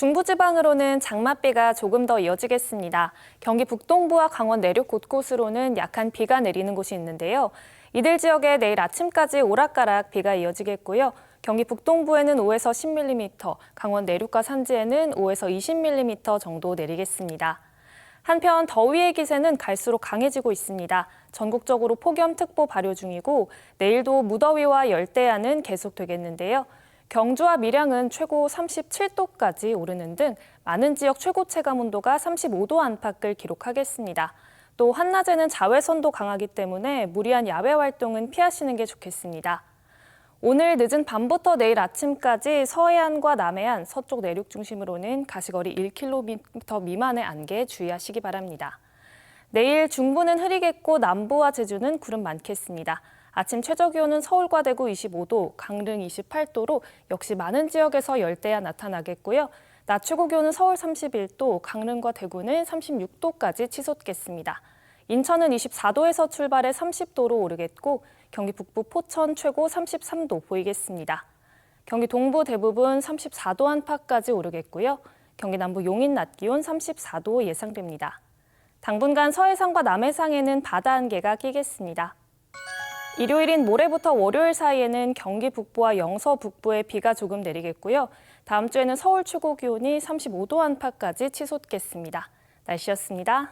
중부지방으로는 장맛비가 조금 더 이어지겠습니다. 경기 북동부와 강원 내륙 곳곳으로는 약한 비가 내리는 곳이 있는데요. 이들 지역에 내일 아침까지 오락가락 비가 이어지겠고요. 경기 북동부에는 5에서 10mm, 강원 내륙과 산지에는 5에서 20mm 정도 내리겠습니다. 한편 더위의 기세는 갈수록 강해지고 있습니다. 전국적으로 폭염특보 발효 중이고 내일도 무더위와 열대야는 계속되겠는데요. 경주와 밀양은 최고 37도까지 오르는 등 많은 지역 최고 체감 온도가 35도 안팎을 기록하겠습니다. 또 한낮에는 자외선도 강하기 때문에 무리한 야외 활동은 피하시는 게 좋겠습니다. 오늘 늦은 밤부터 내일 아침까지 서해안과 남해안, 서쪽 내륙 중심으로는 가시거리 1km 미만의 안개에 주의하시기 바랍니다. 내일 중부는 흐리겠고 남부와 제주는 구름 많겠습니다. 아침 최저 기온은 서울과 대구 25도, 강릉 28도로 역시 많은 지역에서 열대야 나타나겠고요. 낮 최고 기온은 서울 31도, 강릉과 대구는 36도까지 치솟겠습니다. 인천은 24도에서 출발해 30도로 오르겠고 경기 북부 포천 최고 33도 보이겠습니다. 경기 동부 대부분 34도 안팎까지 오르겠고요. 경기 남부 용인 낮 기온 34도 예상됩니다. 당분간 서해상과 남해상에는 바다 안개가 끼겠습니다. 일요일인 모레부터 월요일 사이에는 경기 북부와 영서 북부에 비가 조금 내리겠고요. 다음 주에는 서울 최고 기온이 35도 안팎까지 치솟겠습니다. 날씨였습니다.